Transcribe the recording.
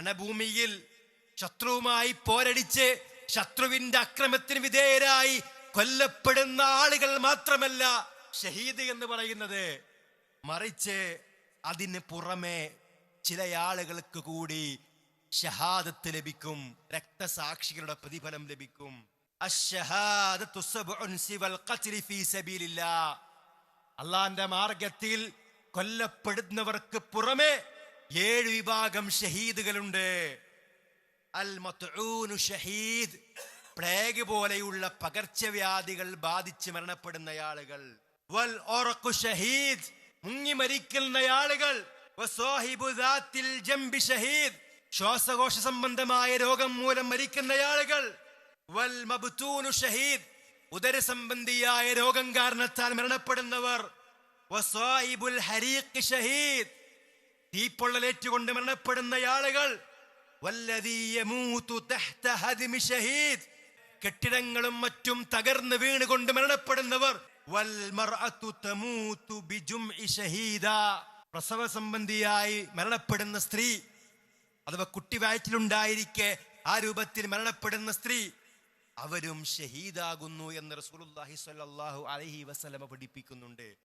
രണഭൂമിയിൽ ശത്രുവുമായി പോരടിച്ച് ശത്രുവിന്റെ അക്രമത്തിന് വിധേയരായി കൊല്ലപ്പെടുന്ന ആളുകൾ മാത്രമല്ല ഷഹീദ് എന്ന് പറയുന്നത്. മറിച്ച് അതിന് പുറമെ ചില ആളുകൾക്ക് കൂടി ഷഹാദത്ത് ലഭിക്കും രക്തസാക്ഷികളുടെ പ്രതിഫലം ലഭിക്കും. അള്ളാന്റെ മാർഗത്തിൽ കൊല്ലപ്പെടുന്നവർക്ക് പുറമെ ഏഴ് വിഭാഗം ഷഹീദുകളുണ്ട്. അൽ മത്ഊനു ഷഹീദ് പ്ലേഗ് പോലെയുള്ള പകർച്ചവ്യാധികൾ ബാധിച്ച് മരണപ്പെടുന്ന ആളുകൾ വൽ ഓറക്കു ഷഹീദ് മുങ്ങി മരിക്കുന്ന ആളുകൾ ജംബി ഷഹീദ് ശ്വാസകോശ സംബന്ധമായ രോഗം മൂലം മരിക്കുന്ന ആളുകൾ വൽ മബുത്തൂനു ഷഹീദ് ഉദര സംബന്ധിയായ രോഗം കാരണത്താൽ മരണപ്പെടുന്നവർ. ഹരീഖ് ഷഹീദ് തീപ്പൊള്ളലേറ്റുകൊണ്ട് മരണപ്പെടുന്ന ആളുകൾ കെട്ടിടങ്ങളും മറ്റും തകർന്ന് വീണുകൊണ്ട് മരണപ്പെടുന്നവർ പ്രസവ സംബന്ധിയായി മരണപ്പെടുന്ന സ്ത്രീ അഥവാ കുട്ടി വയറ്റിലുണ്ടായിരിക്കെ ആ രൂപത്തിൽ മരണപ്പെടുന്ന സ്ത്രീ അവരും ഷഹീദാകുന്നു എന്ന് റസൂലുള്ളാഹി സ്വല്ലല്ലാഹു അലൈഹി പഠിപ്പിക്കുന്നുണ്ട്.